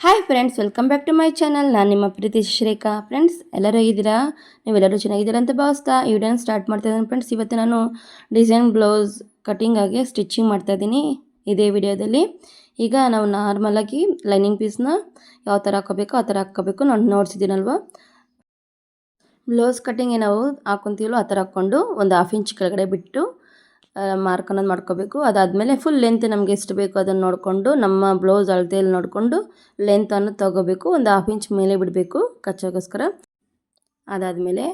Hi friends welcome back to my channel ನಾನು ನಿಮ್ಮ ಪ್ರೀತಿ ಶ್ರೇಖಾ friends ಎಲ್ಲರೂ ಇದ್ದೀರಾ ನೀವೆಲ್ಲರೂ ಚೆನ್ನಾಗಿದ್ದೀರಾ ಅಂತ ಭಾವಿಸ್ತಾ ಈ ವಿಡಿಯೋನ ಸ್ಟಾರ್ಟ್ ಮಾಡ್ತಾ ಇದ್ದೀನಿ. ಫ್ರೆಂಡ್ಸ್ ಇವತ್ತು ನಾನು ಡಿಸೈನ್ ಬ್ಲೌಸ್ ಕಟಿಂಗಾಗಿ ಸ್ಟಿಚಿಂಗ್ ಮಾಡ್ತಾ ಇದ್ದೀನಿ ಇದೇ ವಿಡಿಯೋದಲ್ಲಿ. ಈಗ ನಾವು ನಾರ್ಮಲಾಗಿ ಲೈನಿಂಗ್ ಪೀಸ್ನ ಯಾವ ಥರ ಹಾಕೋಬೇಕು ಆ ಥರ ಹಾಕ್ಕೋಬೇಕು. ನಾನು ನೋಡ್ಸಿದ್ದೀನಲ್ವ? ಬ್ಲೌಸ್ ಕಟಿಂಗ್ ನಾವು ಹಾಕೊತೀವಲ್ಲ ಆ ಥರ ಹಾಕ್ಕೊಂಡು ಒಂದು ಹಾಫ್ ಇಂಚ್ ಕೆಳಗಡೆ ಬಿಟ್ಟು ಮಾರ್ಕ್ ಅನ್ನೋದು ಮಾಡ್ಕೋಬೇಕು. ಅದಾದಮೇಲೆ ಫುಲ್ ಲೆಂತ್ ನಮಗೆ ಎಷ್ಟು ಬೇಕು ಅದನ್ನು ನೋಡಿಕೊಂಡು, ನಮ್ಮ ಬ್ಲೌಸ್ ಅಳತೆಯಲ್ಲಿ ನೋಡಿಕೊಂಡು ಲೆಂತನ್ನು ತೊಗೋಬೇಕು. ಒಂದು ಹಾಫ್ ಇಂಚ್ ಮೇಲೆ ಬಿಡಬೇಕು ಕಚ್ಚೋಗೋಸ್ಕರ. ಅದಾದಮೇಲೆ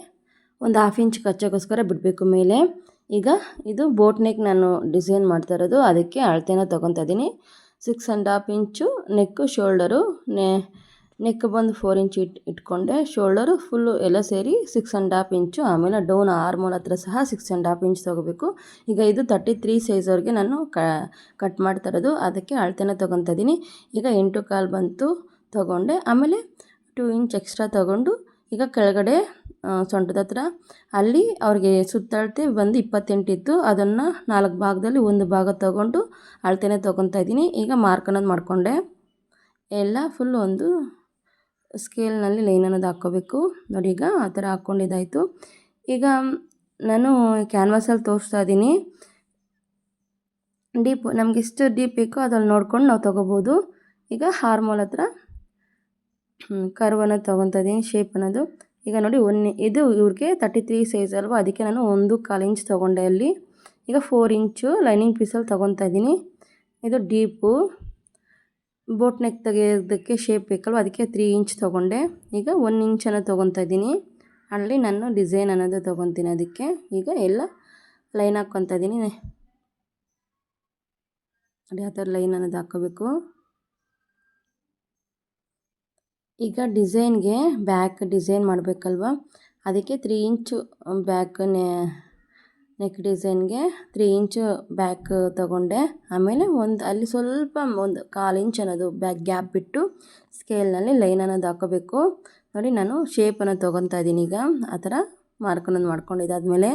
ಒಂದು ಹಾಫ್ ಇಂಚ್ ಕಚ್ಚೋಗೋಸ್ಕರ ಬಿಡಬೇಕು ಮೇಲೆ. ಈಗ ಇದು ಬೋಟ್ ನೆಕ್ ನಾನು ಡಿಸೈನ್ ಮಾಡ್ತಾ ಇರೋದು. ಅದಕ್ಕೆ ಅಳತೆನ ತೊಗೊತಾ ಇದ್ದೀನಿ. Six and half inch neck shoulder ನೆ ನೆಕ್ ಬಂದು ಫೋರ್ ಇಂಚ್ ಇಟ್, ಇಟ್ಕೊಂಡೆ. ಶೋಲ್ಡರು ಫುಲ್ಲು ಎಲ್ಲ ಸೇರಿ ಸಿಕ್ಸ್ ಆ್ಯಂಡ್ ಹಾಫ್ ಇಂಚು ಆಮೇಲೆ ಡೌನ್ ಆರ್ಮೋಲ್ ಹತ್ರ ಸಹ ಸಿಕ್ಸ್ ಆ್ಯಂಡ್ ಹಾಫ್ ಇಂಚ್ ತೊಗೋಬೇಕು. ಈಗ ಇದು ತರ್ಟಿ ತ್ರೀ ಸೈಜ್ವರೆಗೆ ನಾನು ಕಟ್ ಮಾಡ್ತಾ ಇರೋದು. ಅದಕ್ಕೆ ಅಳತೆನ ಇದ್ದೀನಿ. ಈಗ ಎಂಟು ಕಾಲು ಬಂತು ತೊಗೊಂಡೆ. ಆಮೇಲೆ ಟೂ ಇಂಚ್ ಎಕ್ಸ್ಟ್ರಾ ತೊಗೊಂಡು ಈಗ ಕೆಳಗಡೆ ಸೊಂಟದ ಹತ್ರ ಅಲ್ಲಿ ಅವ್ರಿಗೆ ಸುತ್ತಳತೆ ಬಂದು ಇಪ್ಪತ್ತೆಂಟಿತ್ತು ಅದನ್ನು ನಾಲ್ಕು ಭಾಗದಲ್ಲಿ ಒಂದು ಭಾಗ ತೊಗೊಂಡು ಅಳತೆನೇ ತೊಗೊತಾ ಇದ್ದೀನಿ. ಈಗ ಮಾರ್ಕ್ ಅನ್ನೋದು ಮಾಡಿಕೊಂಡೆ. ಎಲ್ಲ ಫುಲ್ ಒಂದು ಸ್ಕೇಲ್ನಲ್ಲಿ ಲೈನ್ ಅನ್ನೋದು ಹಾಕ್ಕೋಬೇಕು ನೋಡಿ ಈಗ ಆ ಥರ ಹಾಕ್ಕೊಂಡಿದ್ದಾಯಿತು ಈಗ ನಾನು ಕ್ಯಾನ್ವಾಸಲ್ಲಿ ತೋರಿಸ್ತಾ ಇದ್ದೀನಿ. ಡೀಪ್, ನಮ್ಗೆ ಎಷ್ಟು ಡೀಪ್ ಬೇಕೋ ಅದ್ರಲ್ಲಿ ನೋಡ್ಕೊಂಡು ನಾವು ತೊಗೋಬೋದು. ಈಗ ಹಾರ್ಮೋಲ್ ಹತ್ರ ಕರ್ವ್ ಅನ್ನೋದು ತೊಗೊತಾ ಇದ್ದೀನಿ ಶೇಪ್ ಅನ್ನೋದು. ಈಗ ನೋಡಿ ಒನ್, ಇದು ಇವ್ರಿಗೆ ತರ್ಟಿ ತ್ರೀ ಸೈಜ್ ಅಲ್ವಾ? ಅದಕ್ಕೆ ನಾನು ಒಂದು ಕಾಲು ಇಂಚ್ ತೊಗೊಂಡೆ ಅಲ್ಲಿ. ಈಗ ಫೋರ್ ಇಂಚು ಲೈನಿಂಗ್ ಪೀಸಲ್ಲಿ ತೊಗೊತಾ ಇದ್ದೀನಿ. ಇದು ಡೀಪು. ಬೋಟ್ ನೆಕ್ ತೆಗೆಯೋದಕ್ಕೆ ಶೇಪ್ ಬೇಕಲ್ವ? ಅದಕ್ಕೆ ತ್ರೀ ಇಂಚ್ ತೊಗೊಂಡೆ. ಈಗ ಒನ್ ಇಂಚನ್ನು ತೊಗೊತಾ ಇದ್ದೀನಿ. ಅಲ್ಲಿ ನಾನು ಡಿಸೈನ್ ಅನ್ನೋದು ತೊಗೊತೀನಿ ಅದಕ್ಕೆ. ಈಗ ಎಲ್ಲ ಲೈನ್ ಹಾಕ್ಕೊತಾ ಇದ್ದೀನಿ. ಆ ಥರ ಲೈನ್ ಅನ್ನೋದು ಹಾಕೋಬೇಕು ಈಗ ಡಿಸೈನ್ಗೆ ಬ್ಯಾಕ್ ಡಿಸೈನ್ ಮಾಡಬೇಕಲ್ವ? ಅದಕ್ಕೆ ತ್ರೀ ಇಂಚು ಬ್ಯಾಕ್ ನೆಕ್ ಡಿಸೈನ್ಗೆ ತ್ರೀ ಇಂಚು ಬ್ಯಾಕ್ ತಗೊಂಡೆ. ಆಮೇಲೆ ಒಂದು ಅಲ್ಲಿ ಸ್ವಲ್ಪ ಒಂದು ಕಾಲು ಇಂಚ್ ಅನ್ನೋದು ಬ್ಯಾಕ್ ಗ್ಯಾಪ್ ಬಿಟ್ಟು ಸ್ಕೇಲ್ನಲ್ಲಿ ಲೈನ್ ಅನ್ನೋದು ಹಾಕೋಬೇಕು ನೋಡಿ ನಾನು ಶೇಪನ್ನು ತೊಗೊತಾ ಇದ್ದೀನಿ ಈಗ. ಆ ಥರ ಮಾರ್ಕ್ ಅನ್ನೋದು ಮಾಡ್ಕೊಂಡಿದ್ದಾದಮೇಲೆ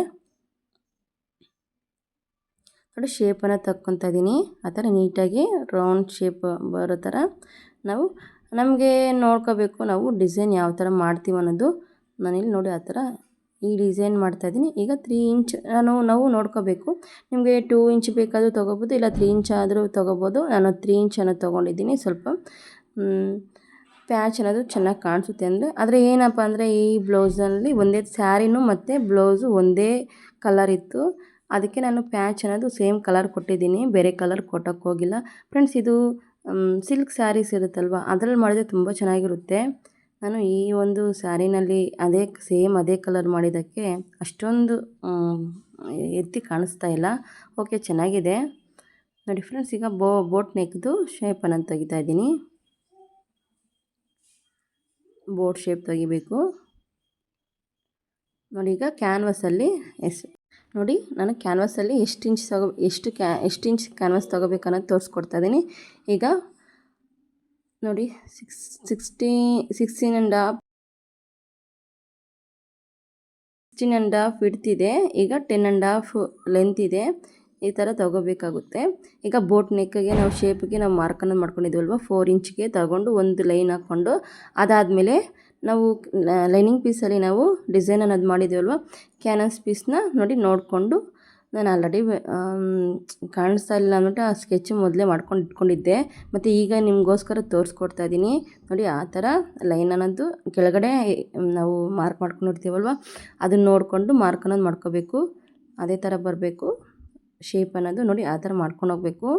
ನೋಡಿ ಶೇಪನ್ನು ತಕ್ಕೊತಾ ಇದ್ದೀನಿ. ಆ ಥರ ನೀಟಾಗಿ ರೌಂಡ್ ಶೇಪ್ ಬರೋ ಥರ ನಾವು ನಮಗೆ ನೋಡ್ಕೋಬೇಕು ನಾವು ಡಿಸೈನ್ ಯಾವ ಥರ ಮಾಡ್ತೀವಿ ಅನ್ನೋದು. ನಾನಿಲ್ಲಿ ನೋಡಿ ಆ ಥರ ಈ ಡಿಸೈನ್ ಮಾಡ್ತಾಯಿದ್ದೀನಿ ಈಗ ತ್ರೀ ಇಂಚ್ ನಾನು ನಾವು ನೋಡ್ಕೋಬೇಕು. ನಿಮಗೆ ಟೂ ಇಂಚ್ ಬೇಕಾದರೂ ತೊಗೋಬೋದು, ಇಲ್ಲ ತ್ರೀ ಇಂಚ್ ಆದರೂ ತೊಗೋಬೋದು. ನಾನು ತ್ರೀ ಇಂಚನ್ನು ತೊಗೊಂಡಿದ್ದೀನಿ ಸ್ವಲ್ಪ ಪ್ಯಾಚ್ ಅನ್ನೋದು ಚೆನ್ನಾಗಿ ಕಾಣಿಸುತ್ತೆ ಅಂದರೆ. ಆದರೆ ಏನಪ್ಪ ಅಂದರೆ ಈ ಬ್ಲೌಸಲ್ಲಿ ಒಂದೇ ಸ್ಯಾರಿನೂ ಮತ್ತು ಬ್ಲೌಸು ಒಂದೇ ಕಲರ್ ಇತ್ತು. ಅದಕ್ಕೆ ನಾನು ಪ್ಯಾಚ್ ಅನ್ನೋದು ಸೇಮ್ ಕಲರ್ ಕೊಟ್ಟಿದ್ದೀನಿ. ಬೇರೆ ಕಲರ್ ಕೊಟ್ಟೋಕ್ಕೋಗಿಲ್ಲ. ಫ್ರೆಂಡ್ಸ್ ಇದು ಸಿಲ್ಕ್ ಸ್ಯಾರೀಸ್ ಇರುತ್ತಲ್ವ? ಅದರಲ್ಲಿ ಮಾಡಿದ್ರೆ ತುಂಬ ಚೆನ್ನಾಗಿರುತ್ತೆ. ನಾನು ಈ ಒಂದು ಸ್ಯಾರಿನಲ್ಲಿ ಅದೇ ಸೇಮ್ ಅದೇ ಕಲರ್ ಮಾಡಿದ್ದಕ್ಕೆ ಅಷ್ಟೊಂದು ಎತ್ತಿ ಕಾಣಿಸ್ತಾ ಇಲ್ಲ. ಓಕೆ, ಚೆನ್ನಾಗಿದೆ. ನೋಡಿ ಫ್ರೆಂಡ್ಸ್, ಈಗ ಬೋ, ಬೋಟ್ ನೆಕ್ದು ಶೇಪನ್ನು ತೆಗಿತಾ ಇದ್ದೀನಿ. ಬೋಟ್ ಶೇಪ್ ತೆಗಿಬೇಕು. ನೋಡಿ, ಈಗ ಕ್ಯಾನ್ವಸಲ್ಲಿ ಎಸ್, ನೋಡಿ, ನಾನು ಕ್ಯಾನ್ವಸಲ್ಲಿ ಎಷ್ಟು ಇಂಚ್ ತಗೋ, ಎಷ್ಟು ಕ್ಯಾ, ಎಷ್ಟು ಇಂಚ್ ಕ್ಯಾನ್ವಸ್ ತೊಗೋಬೇಕನ್ನೋದು ತೋರಿಸ್ಕೊಡ್ತಾ ಇದ್ದೀನಿ. ಈಗ ನೋಡಿ six sixty sixteen and half sixteen and half ಇಡ್ತಿದೆ ಈಗ ಟೆನ್ ಆ್ಯಂಡ್ ಹಾಫ್ ಲೆಂತ್ ಇದೆ. ಈ ಥರ ತೊಗೋಬೇಕಾಗುತ್ತೆ. ಈಗ ಬೋಟ್ ನೆಕ್ಗೆ ನಾವು ಶೇಪ್ಗೆ ನಾವು ಮಾರ್ಕನ್ನು ಮಾಡ್ಕೊಂಡಿದ್ವಲ್ವ? ಫೋರ್ ಇಂಚ್ಗೆ ತಗೊಂಡು ಒಂದು ಲೈನ್ ಹಾಕ್ಕೊಂಡು, ಅದಾದಮೇಲೆ ನಾವು ಲೈನಿಂಗ್ ಪೀಸಲ್ಲಿ ನಾವು ಡಿಸೈನ್ ಅನ್ನೋದು ಮಾಡಿದ್ವಲ್ವ? ಕ್ಯಾನಸ್ ಪೀಸ್ನ ನೋಡಿ ನೋಡಿಕೊಂಡು ನಾನು ಆಲ್ರೆಡಿ ಕಾಣಿಸ್ತಾ ಇಲ್ಲ ಅಂದ್ಬಿಟ್ಟು ಆ ಸ್ಕೆಚ್ ಮೊದಲೇ ಮಾಡ್ಕೊಂಡು ಇಟ್ಕೊಂಡಿದ್ದೆ. ಮತ್ತು ಈಗ ನಿಮಗೋಸ್ಕರ ತೋರಿಸ್ಕೊಡ್ತಾ ಇದ್ದೀನಿ ನೋಡಿ, ಆ ಥರ ಲೈನ್ ಅನ್ನೋದು ಕೆಳಗಡೆ ನಾವು ಮಾರ್ಕ್ ಮಾಡ್ಕೊಂಡಿರ್ತೀವಲ್ವ ಅದನ್ನು ನೋಡಿಕೊಂಡು ಮಾರ್ಕ್ ಅನ್ನೋದು ಮಾಡ್ಕೋಬೇಕು. ಅದೇ ಥರ ಬರಬೇಕು. ಶೇಪ್ ಅನ್ನೋದು ನೋಡಿ, ಆ ಥರ ಮಾಡ್ಕೊಂಡು ಹೋಗಬೇಕು.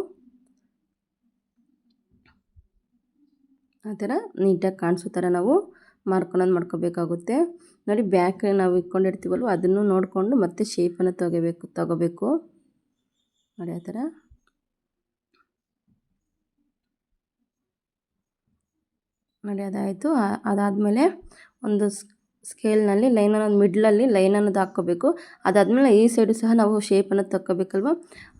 ಆ ಥರ ನೀಟಾಗಿ ಕಾಣಿಸೋ ಥರ ನಾವು ಮಾರ್ಕೊಳೋದು ಮಾಡ್ಕೋಬೇಕಾಗುತ್ತೆ. ನೋಡಿ ಬ್ಯಾಕ್ ನಾವು ಇಟ್ಕೊಂಡಿರ್ತೀವಲ್ವ, ಅದನ್ನು ನೋಡಿಕೊಂಡು ಮತ್ತೆ ಶೇಪನ್ನು ತೊಗೋಬೇಕು, ತಗೋಬೇಕು. ನೋಡಿ ಆ ಥರ. ನೋಡಿ ಅದಾಯಿತು. ಅದಾದಮೇಲೆ ಒಂದು ಸ್ಕೇಲ್ನಲ್ಲಿ ಲೈನ್ ಅನ್ನೋದು ಮಿಡ್ಲಲ್ಲಿ ಲೈನ್ ಅನ್ನೋದು ಹಾಕ್ಕೋಬೇಕು. ಅದಾದಮೇಲೆ ಈ ಸೈಡು ಸಹ ನಾವು ಶೇಪನ್ನು ತಕ್ಕೋಬೇಕಲ್ವ?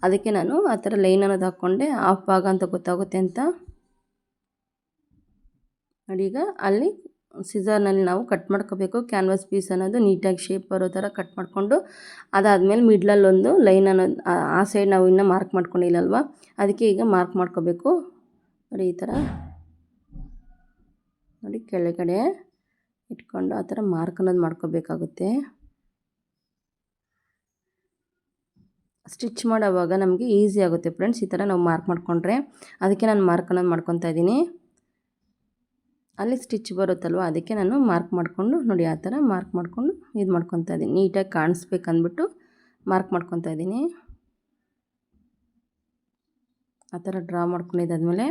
ಅದಕ್ಕೆ ನಾನು ಆ ಥರ ಲೈನ್ ಅನ್ನೋದು ಹಾಕ್ಕೊಂಡೆ ಆಫ್ ಭಾಗ ಅಂತ ಗೊತ್ತಾಗುತ್ತೆ ಅಂತ. ನೋಡಿ ಈಗ ಅಲ್ಲಿ ಸಿಸರ್ನಲ್ಲಿ ನಾವು ಕಟ್ ಮಾಡ್ಕೋಬೇಕು. ಕ್ಯಾನ್ವಾಸ್ ಪೀಸ್ ಅನ್ನೋದು ನೀಟಾಗಿ ಶೇಪ್ ಬರೋ ಥರ ಕಟ್ ಮಾಡಿಕೊಂಡು, ಅದಾದಮೇಲೆ ಮಿಡ್ಲಲ್ಲಿ ಒಂದು ಲೈನ್ ಅನ್ನೋದು ಆ ಸೈಡ್ ನಾವು ಇನ್ನೂ ಮಾರ್ಕ್ ಮಾಡ್ಕೊಂಡಿಲ್ಲಲ್ವ? ಅದಕ್ಕೆ ಈಗ ಮಾರ್ಕ್ ಮಾಡ್ಕೋಬೇಕು. ನೋಡಿ ಈ ಥರ. ನೋಡಿ ಕೆಳಗಡೆ ಇಟ್ಕೊಂಡು ಆ ಥರ ಮಾರ್ಕ್ ಅನ್ನೋದು ಮಾಡ್ಕೋಬೇಕಾಗುತ್ತೆ. ಸ್ಟಿಚ್ ಮಾಡೋವಾಗ ನಮಗೆ ಈಸಿ ಆಗುತ್ತೆ ಫ್ರೆಂಡ್ಸ್ ಈ ಥರ ನಾವು ಮಾರ್ಕ್ ಮಾಡಿಕೊಂಡ್ರೆ. ಅದಕ್ಕೆ ನಾನು ಮಾರ್ಕ್ ಅನ್ನೋದು ಮಾಡ್ಕೊತಾ ಇದ್ದೀನಿ. ಅಲ್ಲಿ ಸ್ಟಿಚ್ ಬರುತ್ತಲ್ವ, ಅದಕ್ಕೆ ನಾನು ಮಾರ್ಕ್ ಮಾಡಿಕೊಂಡು, ನೋಡಿ ಆ ಥರ ಮಾರ್ಕ್ ಮಾಡಿಕೊಂಡು ಇದು ಮಾಡ್ಕೊತಾ ಇದ್ದೀನಿ. ನೀಟಾಗಿ ಕಾಣಿಸ್ಬೇಕು ಅಂದ್ಬಿಟ್ಟು ಮಾರ್ಕ್ ಮಾಡ್ಕೊತಾ ಇದ್ದೀನಿ. ಆ ಥರ ಡ್ರಾ ಮಾಡ್ಕೊಂಡಿದ್ದಾದ್ಮೇಲೆ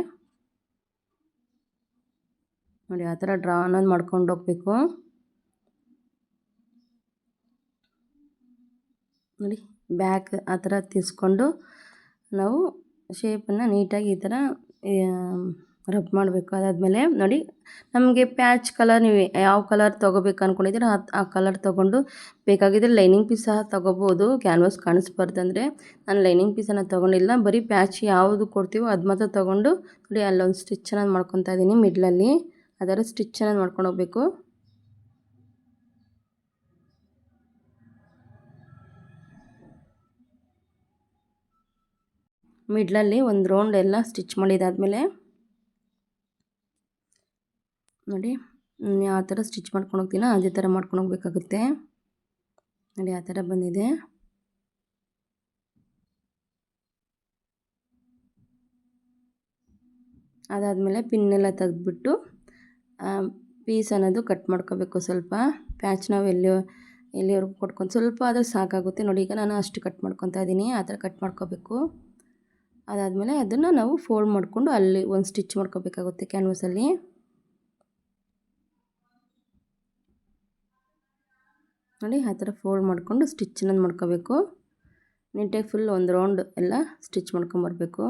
ನೋಡಿ ಆ ಥರ ಡ್ರಾ ಅನ್ನೋದು ಮಾಡ್ಕೊಂಡು ಹೋಗ್ಬೇಕು. ನೋಡಿ ಬ್ಯಾಕ್ ಆ ಥರ ತಿರ್ಸ್ಕೊಂಡು ನಾವು ಶೇಪನ್ನು ನೀಟಾಗಿ ಈ ಥರ ರಬ್ ಮಾಡಬೇಕು. ಅದಾದಮೇಲೆ ನೋಡಿ, ನಮಗೆ ಪ್ಯಾಚ್ ಕಲರ್ ನೀವು ಯಾವ ಕಲರ್ ತೊಗೋಬೇಕು ಅಂದ್ಕೊಂಡಿದ್ದೀರ ಆ ಕಲರ್ ತೊಗೊಂಡು ಬೇಕಾಗಿದ್ದರೆ ಲೈನಿಂಗ್ ಪೀಸ್ ಸಹ ತೊಗೋಬೋದು. ಕ್ಯಾನ್ವಾಸ್ ಕಾಣಿಸ್ಬಾರ್ದಂದರೆ ನಾನು ಲೈನಿಂಗ್ ಪೀಸನ್ನು ತೊಗೊಂಡಿಲ್ಲ. ಬರೀ ಪ್ಯಾಚ್ ಯಾವುದು ಕೊಡ್ತೀವೋ ಅದು ಮಾತ್ರ ತೊಗೊಂಡು ನೋಡಿ, ಅಲ್ಲೊಂದು ಸ್ಟಿಚ್ ಅನ್ನೋದು ಮಾಡ್ಕೊತಾ ಇದ್ದೀನಿ ಮಿಡ್ಲಲ್ಲಿ ಅದರ ಸ್ಟಿಚ್ ಅನ್ನೋದು ಮಾಡ್ಕೊಂಡು ಹೋಗಬೇಕು. ಮಿಡ್ಲಲ್ಲಿ ಒಂದು ರೌಂಡ್ ಎಲ್ಲ ಸ್ಟಿಚ್ ಮಾಡಿದಾದಮೇಲೆ ನೋಡಿ ಯಾವ ಥರ ಸ್ಟಿಚ್ ಮಾಡ್ಕೊಂಡು ಹೋಗ್ತೀನ ಅದೇ ಥರ ಮಾಡ್ಕೊಂಡು ಹೋಗ್ಬೇಕಾಗುತ್ತೆ. ನೋಡಿ, ಆ ಥರ ಬಂದಿದೆ. ಅದಾದಮೇಲೆ ಪಿನ್ನೆಲ್ಲ ತೆಗೆದ್ಬಿಟ್ಟು ಪೀಸ್ ಅನ್ನೋದು ಕಟ್ ಮಾಡ್ಕೋಬೇಕು ಸ್ವಲ್ಪ. ಪ್ಯಾಚ್ ನಾವು ಎಲ್ಲಿ, ಎಲ್ಲಿವರೆಗೂ ಕೊಟ್ಕೊಂಡು, ಸ್ವಲ್ಪ ಆದರೆ ಸಾಕಾಗುತ್ತೆ. ನೋಡಿ, ಈಗ ನಾನು ಅಷ್ಟು ಕಟ್ ಮಾಡ್ಕೊತಾ ಇದ್ದೀನಿ. ಆ ಥರ ಕಟ್ ಮಾಡ್ಕೋಬೇಕು. ಅದಾದಮೇಲೆ ಅದನ್ನು ನಾವು ಫೋಲ್ಡ್ ಮಾಡಿಕೊಂಡು ಅಲ್ಲಿ ಒಂದು ಸ್ಟಿಚ್ ಮಾಡ್ಕೋಬೇಕಾಗುತ್ತೆ ಕ್ಯಾನ್ವಸಲ್ಲಿ. ನೋಡಿ ಆ ಥರ ಫೋಲ್ಡ್ ಮಾಡಿಕೊಂಡು ಸ್ಟಿಚ್ಚನ್ನು ಮಾಡ್ಕೋಬೇಕು. ನೀಟಾಗಿ ಫುಲ್ ಒಂದು ರೌಂಡ್ ಎಲ್ಲ ಸ್ಟಿಚ್ ಮಾಡ್ಕೊಂಬರ್ಬೇಕು.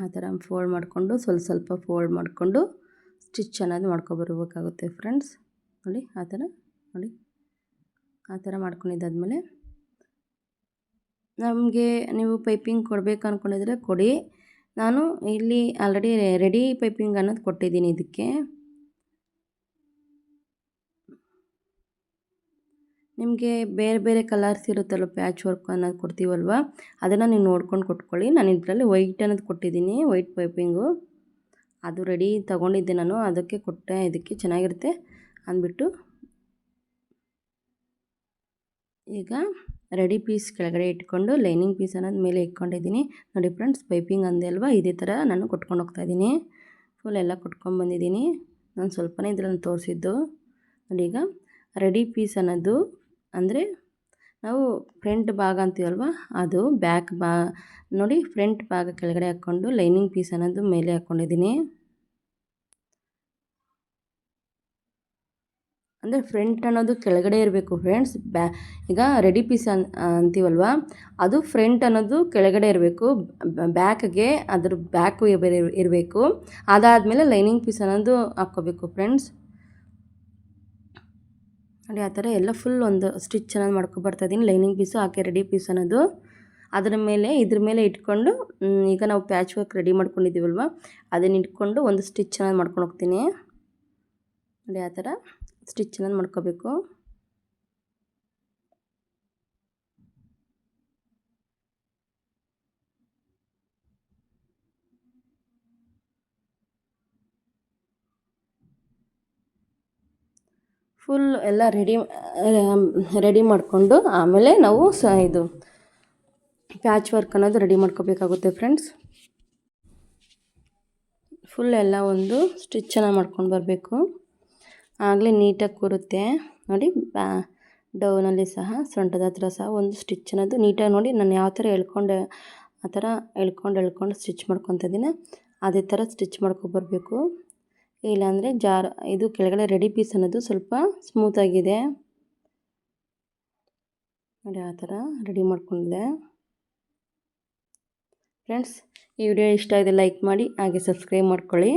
ಆ ಥರ ಫೋಲ್ಡ್ ಮಾಡಿಕೊಂಡು ಸ್ವಲ್ಪ ಸ್ವಲ್ಪ ಫೋಲ್ಡ್ ಮಾಡಿಕೊಂಡು ಸ್ಟಿಚ್ ಅನ್ನೋದು ಮಾಡ್ಕೊಬರ್ಬೇಕಾಗುತ್ತೆ ಫ್ರೆಂಡ್ಸ್. ನೋಡಿ ಆ ಥರ, ನೋಡಿ ಆ ಥರ ಮಾಡ್ಕೊಂಡಿದ್ದಾದಮೇಲೆ ನಮಗೆ ನೀವು ಪೈಪಿಂಗ್ ಕೊಡಬೇಕು ಅಂದ್ಕೊಂಡಿದ್ರೆ ಕೊಡಿ. ನಾನು ಇಲ್ಲಿ ಆಲ್ರೆಡಿ ರೆಡಿ ಪೈಪಿಂಗ್ ಅನ್ನೋದು ಕೊಟ್ಟಿದ್ದೀನಿ ಇದಕ್ಕೆ. ನಿಮಗೆ ಬೇರೆ ಬೇರೆ ಕಲರ್ಸ್ ಇರುತ್ತಲ್ಲ ಪ್ಯಾಚ್ ವರ್ಕ್ ಅನ್ನೋದು ಕೊಡ್ತೀವಲ್ವ? ಅದನ್ನು ನೀವು ನೋಡ್ಕೊಂಡು ಕೊಟ್ಕೊಳ್ಳಿ. ನಾನು ಇದರಲ್ಲಿ ವೈಟ್ ಅನ್ನೋದು ಕೊಟ್ಟಿದ್ದೀನಿ. ವೈಟ್ ಪೈಪಿಂಗು ಅದು ರೆಡಿ ತೊಗೊಂಡಿದ್ದೆ ನಾನು. ಅದಕ್ಕೆ ಕೊಟ್ಟೆ. ಇದಕ್ಕೆ ಚೆನ್ನಾಗಿರುತ್ತೆ ಅಂದ್ಬಿಟ್ಟು. ಈಗ ರೆಡಿ ಪೀಸ್ ಕೆಳಗಡೆ ಇಟ್ಕೊಂಡು ಲೈನಿಂಗ್ ಪೀಸ್ ಅನ್ನೋದು ಮೇಲೆ ಇಟ್ಕೊಂಡಿದ್ದೀನಿ. ನೋಡಿ ಫ್ರೆಂಡ್ಸ್ ಪೈಪಿಂಗ್ ಅಂದೆ ಅಲ್ವಾ? ಇದೇ ಥರ ನಾನು ಕೊಟ್ಕೊಂಡು ಹೋಗ್ತಾಯಿದ್ದೀನಿ ಫುಲ್ ಎಲ್ಲ ಕೊಟ್ಕೊಂಡ್ಬಂದಿದ್ದೀನಿ ನಾನು ಸ್ವಲ್ಪನೇ ಇದರಲ್ಲಿ ತೋರಿಸಿದ್ದು. ನೋಡಿ ಈಗ ರೆಡಿ ಪೀಸ್ ಅನ್ನೋದು ಅಂದರೆ ನಾವು ಫ್ರಂಟ್ ಭಾಗ ಅಂತೀವಲ್ವ ಅದು ಬ್ಯಾಕ್ ಬಾ ನೋಡಿ ಫ್ರಂಟ್ ಭಾಗ ಕೆಳಗಡೆ ಹಾಕ್ಕೊಂಡು ಲೈನಿಂಗ್ ಪೀಸ್ ಅನ್ನೋದು ಮೇಲೆ ಹಾಕ್ಕೊಂಡಿದ್ದೀನಿ. ಅಂದರೆ ಫ್ರಂಟ್ ಅನ್ನೋದು ಕೆಳಗಡೆ ಇರಬೇಕು ಫ್ರೆಂಡ್ಸ್. ಬ್ಯಾ, ಈಗ ರೆಡಿ ಪೀಸ್ ಅನ್ ಅಂತೀವಲ್ವ? ಅದು ಫ್ರಂಟ್ ಅನ್ನೋದು ಕೆಳಗಡೆ ಇರಬೇಕು. ಬ್ಯಾಕ್ಗೆ ಅದ್ರ ಬ್ಯಾಕು ಇರಬೇಕು. ಅದಾದಮೇಲೆ ಲೈನಿಂಗ್ ಪೀಸ್ ಅನ್ನೋದು ಹಾಕ್ಕೋಬೇಕು ಫ್ರೆಂಡ್ಸ್. ನೋಡಿ, ಆ ಥರ ಎಲ್ಲ ಫುಲ್ ಒಂದು ಸ್ಟಿಚ್ ಚೆನ್ನಾಗಿ ಮಾಡ್ಕೊಬರ್ತಾ ಇದ್ದೀನಿ ಲೈನಿಂಗ್ ಪೀಸು ಹಾಕಿ ರೆಡಿ ಪೀಸ್ ಅನ್ನೋದು. ಅದರ ಮೇಲೆ, ಇದ್ರ ಮೇಲೆ ಇಟ್ಕೊಂಡು ಈಗ ನಾವು ಪ್ಯಾಚ್ ವರ್ಕ್ ರೆಡಿ ಮಾಡ್ಕೊಂಡಿದ್ದೀವಲ್ವ? ಅದನ್ನ ಇಟ್ಕೊಂಡು ಒಂದು ಸ್ಟಿಚ್ ಚೆನ್ನಾಗಿ ಮಾಡ್ಕೊಂಡು ಹೋಗ್ತೀನಿ. ನೋಡಿ, ಆ ಥರ ಸ್ಟಿಚ್ ಚೆನ್ನಾಗಿ ಮಾಡ್ಕೋಬೇಕು. ಫುಲ್ ಎಲ್ಲ ರೆಡಿ ರೆಡಿ ಮಾಡಿಕೊಂಡು ಆಮೇಲೆ ನಾವು ಸ ಇದು ಪ್ಯಾಚ್ ವರ್ಕ್ ಅನ್ನೋದು ರೆಡಿ ಮಾಡ್ಕೋಬೇಕಾಗುತ್ತೆ ಫ್ರೆಂಡ್ಸ್ ಫುಲ್ ಎಲ್ಲ ಒಂದು ಸ್ಟಿಚ್ಚನ್ನು ಮಾಡ್ಕೊಂಡು ಬರಬೇಕು. ಆಗಲೇ ನೀಟಾಗಿ ಕೂರುತ್ತೆ. ನೋಡಿ ಬ್ಯಾ ಡೌನಲ್ಲಿ ಸಹ, ಸೊಂಟದ ಹತ್ರ ಸಹ ಒಂದು ಸ್ಟಿಚ್ ಅನ್ನೋದು ನೀಟಾಗಿ ನೋಡಿ ನಾನು ಯಾವ ಥರ ಎಳ್ಕೊಂಡು, ಆ ಥರ ಎಳ್ಕೊಂಡು ಎಳ್ಕೊಂಡು ಸ್ಟಿಚ್ ಮಾಡ್ಕೊತಿದ್ದೀನಿ ಅದೇ ಥರ ಸ್ಟಿಚ್ ಮಾಡ್ಕೊಬರ್ಬೇಕು ಇಲ್ಲಾಂದರೆ ಜಾರ್, ಇದು ಕೆಳಗಡೆ ರೆಡಿ ಪೀಸ್ ಅನ್ನೋದು ಸ್ವಲ್ಪ ಸ್ಮೂತಾಗಿದೆ ನೋಡಿ ಆ ಥರ ರೆಡಿ ಮಾಡ್ಕೊಂಡಿದೆ. ಫ್ರೆಂಡ್ಸ್ ಈ ವಿಡಿಯೋ ಇಷ್ಟ ಆಗಿದೆ ಲೈಕ್ ಮಾಡಿ, ಹಾಗೆ ಸಬ್ಸ್ಕ್ರೈಬ್ ಮಾಡ್ಕೊಳ್ಳಿ.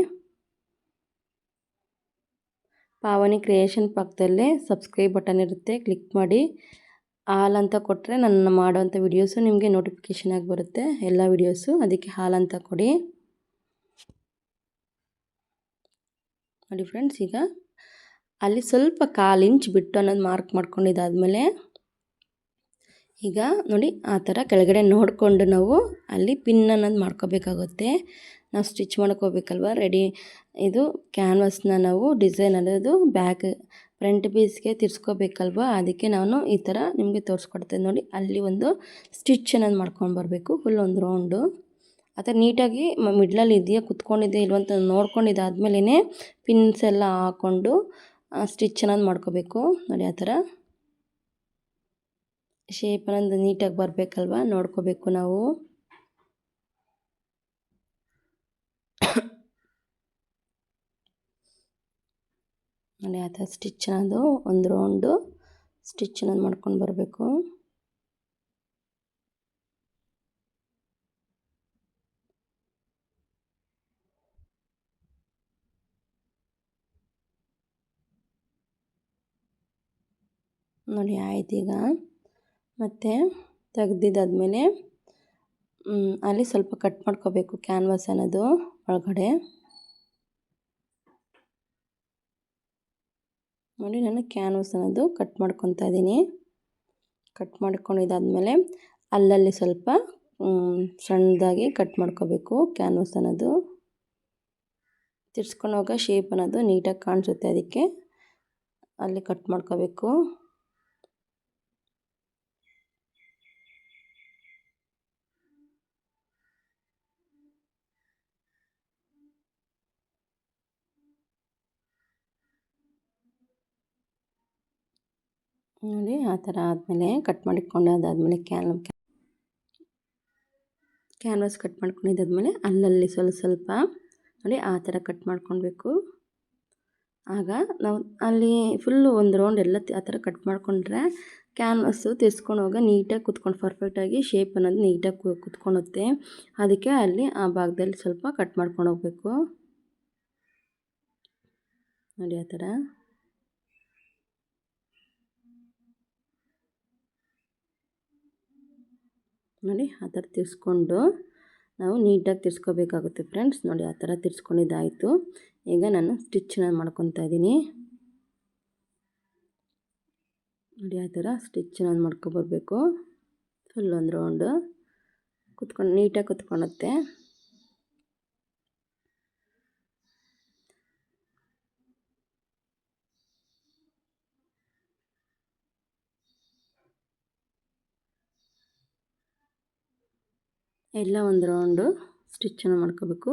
ಪಾವನಿ ಕ್ರಿಯೇಷನ್ ಪಕ್ಕದಲ್ಲೇ ಸಬ್ಸ್ಕ್ರೈಬ್ ಬಟನ್ ಇರುತ್ತೆ ಕ್ಲಿಕ್ ಮಾಡಿ. ಹಾಲ್ ಅಂತ ಕೊಟ್ಟರೆ ನನ್ನ ಮಾಡೋವಂಥ ವಿಡಿಯೋಸು ನಿಮಗೆ ನೋಟಿಫಿಕೇಷನ್ ಆಗಿ ಬರುತ್ತೆ, ಎಲ್ಲ ವಿಡಿಯೋಸು ಅದಕ್ಕೆ ಹಾಲ್ ಅಂತ ಕೊಡಿ. ನೋಡಿ ಫ್ರೆಂಡ್ಸ್ ಈಗ ಅಲ್ಲಿ ಸ್ವಲ್ಪ ಕಾಲು ಇಂಚ್ ಬಿಟ್ಟು ಅನ್ನೋದು ಮಾರ್ಕ್ ಮಾಡ್ಕೊಂಡಿದ್ದಾದಮೇಲೆ ಈಗ ನೋಡಿ ಆ ಥರ ಕೆಳಗಡೆ ನೋಡಿಕೊಂಡು ನಾವು ಅಲ್ಲಿ ಪಿನ್ ಅನ್ನೋದು ಮಾಡ್ಕೋಬೇಕಾಗುತ್ತೆ. ನಾವು ಸ್ಟಿಚ್ ಮಾಡ್ಕೋಬೇಕಲ್ವ ರೆಡಿ ಇದು ಕ್ಯಾನ್ವಸ್ನ ನಾವು ಡಿಸೈನ್ ಅನ್ನೋದು ಬ್ಯಾಕ್ ಫ್ರಂಟ್ ಪೀಸ್ಗೆ ತಿರ್ಸ್ಕೋಬೇಕಲ್ವ? ಅದಕ್ಕೆ ನಾನು ಈ ಥರ ನಿಮಗೆ ತೋರಿಸ್ಕೊಡ್ತೇನೆ. ನೋಡಿ ಅಲ್ಲಿ ಒಂದು ಸ್ಟಿಚ್ ಅನ್ನೋದು ಮಾಡ್ಕೊಂಡು ಬರಬೇಕು ಫುಲ್ ಒಂದು ರೌಂಡು ಆ ಥರ ನೀಟಾಗಿ ಮಿಡ್ಲಲ್ಲಿ ಇದೆಯಾ, ಕುತ್ಕೊಂಡಿದೆಯಾ ಇಲ್ವಂತ ನೋಡ್ಕೊಂಡಿದ್ದಾದ್ಮೇಲೆ ಪಿನ್ಸ್ ಎಲ್ಲ ಹಾಕ್ಕೊಂಡು ಸ್ಟಿಚ್ ಚೆನ್ನಾಗಿ ಮಾಡ್ಕೋಬೇಕು. ನೋಡಿ ಆ ಥರ. ಶೇಪ್ ಅನ್ನೋದು ನೀಟಾಗಿ ಬರಬೇಕಲ್ವ, ನೋಡ್ಕೋಬೇಕು ನಾವು. ನೋಡಿ ಆ ಥರ ಸ್ಟಿಚ್ ಅನ್ನೋದು ಒಂದು ರೌಂಡು ಸ್ಟಿಚ್ ಅನ್ನೋದು ಮಾಡ್ಕೊಂಡು ಬರಬೇಕು. ನೋಡಿ, ಆಯ್ತು ಈಗ. ಮತ್ತು ತೆಗ್ದಿದ್ದಾದ್ಮೇಲೆ ಅಲ್ಲಿ ಸ್ವಲ್ಪ ಕಟ್ ಮಾಡ್ಕೋಬೇಕು ಕ್ಯಾನ್ವಾಸ್ ಅನ್ನೋದು ಒಳಗಡೆ. ನೋಡಿ, ನಾನು ಕ್ಯಾನ್ವಾಸ್ ಅನ್ನೋದು ಕಟ್ ಮಾಡ್ಕೊತಾ ಇದ್ದೀನಿ. ಕಟ್ ಮಾಡ್ಕೊಂಡಿದ್ದಾದಮೇಲೆ ಅಲ್ಲಲ್ಲಿ ಸ್ವಲ್ಪ ಸಣ್ಣದಾಗಿ ಕಟ್ ಮಾಡ್ಕೋಬೇಕು ಕ್ಯಾನ್ವಾಸ್ ಅನ್ನೋದು. ತಿರ್ಸ್ಕೊಂಡೋಗ ಶೇಪ್ ಅನ್ನೋದು ನೀಟಾಗಿ ಕಾಣಿಸುತ್ತೆ ಅದಕ್ಕೆ. ಅಲ್ಲಿ ಕಟ್ ಮಾಡ್ಕೋಬೇಕು. ನೋಡಿ ಆ ಥರ ಆದಮೇಲೆ ಕಟ್ ಮಾಡಿಕೊಂಡು ಅದಾದಮೇಲೆ ಕ್ಯಾನ್ ಕ್ಯಾನ್ವಾಸ್ ಕಟ್ ಮಾಡ್ಕೊಂಡಿದ್ದಾದ್ಮೇಲೆ ಅಲ್ಲಲ್ಲಿ ಸ್ವಲ್ಪ ಸ್ವಲ್ಪ ನೋಡಿ ಆ ಥರ ಕಟ್ ಮಾಡ್ಕೊಳ್ಬೇಕು. ಆಗ ನಾವು ಅಲ್ಲಿ ಫುಲ್ಲು ಒಂದು ರೌಂಡ್ ಎಲ್ಲ ಆ ಥರ ಕಟ್ ಮಾಡಿಕೊಂಡ್ರೆ ಕ್ಯಾನ್ವಸ್ಸು ಹೋಗ ನೀಟಾಗಿ ಕುತ್ಕೊಂಡು ಪರ್ಫೆಕ್ಟಾಗಿ ಶೇಪ್ ಅನ್ನೋದು ನೀಟಾಗಿ ಕುತ್ಕೊಳುತ್ತೆ ಅದಕ್ಕೆ ಅಲ್ಲಿ ಆ ಭಾಗದಲ್ಲಿ ಸ್ವಲ್ಪ ಕಟ್ ಮಾಡ್ಕೊಂಡು ಹೋಗಬೇಕು. ನೋಡಿ ಆ ಥರ. ನೋಡಿ, ಆ ಥರ ತಿರ್ಸ್ಕೊಂಡು ನಾವು ನೀಟಾಗಿ ತಿರ್ಸ್ಕೋಬೇಕಾಗುತ್ತೆ ಫ್ರೆಂಡ್ಸ್. ನೋಡಿ, ಆ ಥರ ತಿರ್ಸ್ಕೊಂಡಿದ್ದಾಯಿತು. ಈಗ ನಾನು ಸ್ಟಿಚ್ನ ಮಾಡ್ಕೊತಾ ಇದ್ದೀನಿ. ನೋಡಿ, ಆ ಥರ ಸ್ಟಿಚ್ ನಾನು ಮಾಡ್ಕೊಬರ್ಬೇಕು ಫುಲ್ ಒಂದು ರೌಂಡು ಕುತ್ಕೊಂಡು, ನೀಟಾಗಿ ಕುತ್ಕೊಳುತ್ತೆ ಎಲ್ಲ ಒಂದು ರೌಂಡು ಸ್ಟಿಚ್ಚನ್ನು ಮಾಡ್ಕೋಬೇಕು.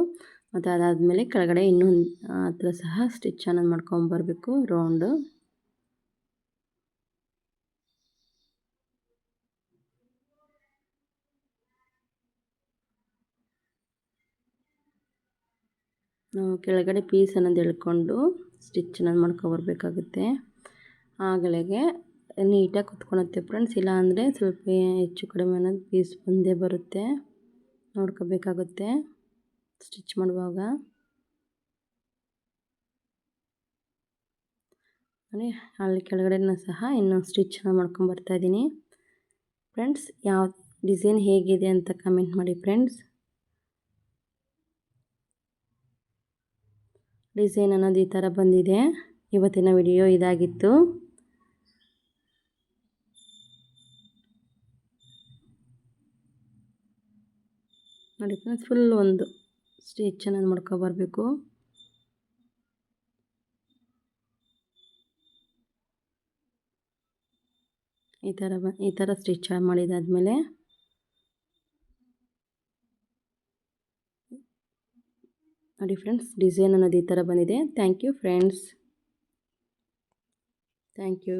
ಮತ್ತು ಅದಾದಮೇಲೆ ಕೆಳಗಡೆ ಇನ್ನೊಂದು ಹತ್ರ ಸಹ ಸ್ಟಿಚ್ಚನ್ನು ಮಾಡ್ಕೊಂಬರ್ಬೇಕು ರೌಂಡು ನಾವು ಕೆಳಗಡೆ ಪೀಸ್ ಅನ್ನೋದು ಎಳ್ಕೊಂಡು ಸ್ಟಿಚ್ ಅನ್ನೋದು ಮಾಡ್ಕೊಬರ್ಬೇಕಾಗುತ್ತೆ ಆಗಳಿಗೆ ನೀಟಾಗಿ ಕುತ್ಕೊಳತ್ತೆ ಫ್ರೆಂಡ್ಸ್ ಇಲ್ಲ ಅಂದರೆ ಸ್ವಲ್ಪ ಹೆಚ್ಚು ಕಡಿಮೆ ಅನ್ನೋದು ಪೀಸ್ ಬಂದೇ ಬರುತ್ತೆ. ನೋಡ್ಕೋಬೇಕಾಗುತ್ತೆ. ಸ್ಟಿಚ್ ಮಾಡುವಾಗ. ನೋಡಿ, ಅಲ್ಲಿ ಕೆಳಗಡೆನೂ ಸಹ ಇನ್ನೊಂದು ಸ್ಟಿಚ್ನ ಮಾಡ್ಕೊಂಬರ್ತಾ ಇದ್ದೀನಿ ಫ್ರೆಂಡ್ಸ್, ಯಾವ ಡಿಸೈನ್ ಹೇಗಿದೆ ಅಂತ ಕಮೆಂಟ್ ಮಾಡಿ ಫ್ರೆಂಡ್ಸ್. ಡಿಸೈನ್ ಅನ್ನೋದು ಈ ಥರ ಬಂದಿದೆ. ಇವತ್ತಿನ ವಿಡಿಯೋ ಇದಾಗಿತ್ತು. ನೋಡಿ ಫ್ರೆಂಡ್ಸ್ ಫುಲ್ ಒಂದು ಸ್ಟಿಚ್ ಚೆನ್ನಾಗಿ ಮಾಡ್ಕೊಬರ್ಬೇಕು ಈ ಥರ ಬ, ಈ ಥರ ಸ್ಟಿಚ್ ಮಾಡಿದಾದ್ಮೇಲೆ ನೋಡಿ ಫ್ರೆಂಡ್ಸ್ ಡಿಸೈನ್ ಅನ್ನೋದು ಈ ಥರ ಬಂದಿದೆ. Thank you friends thank you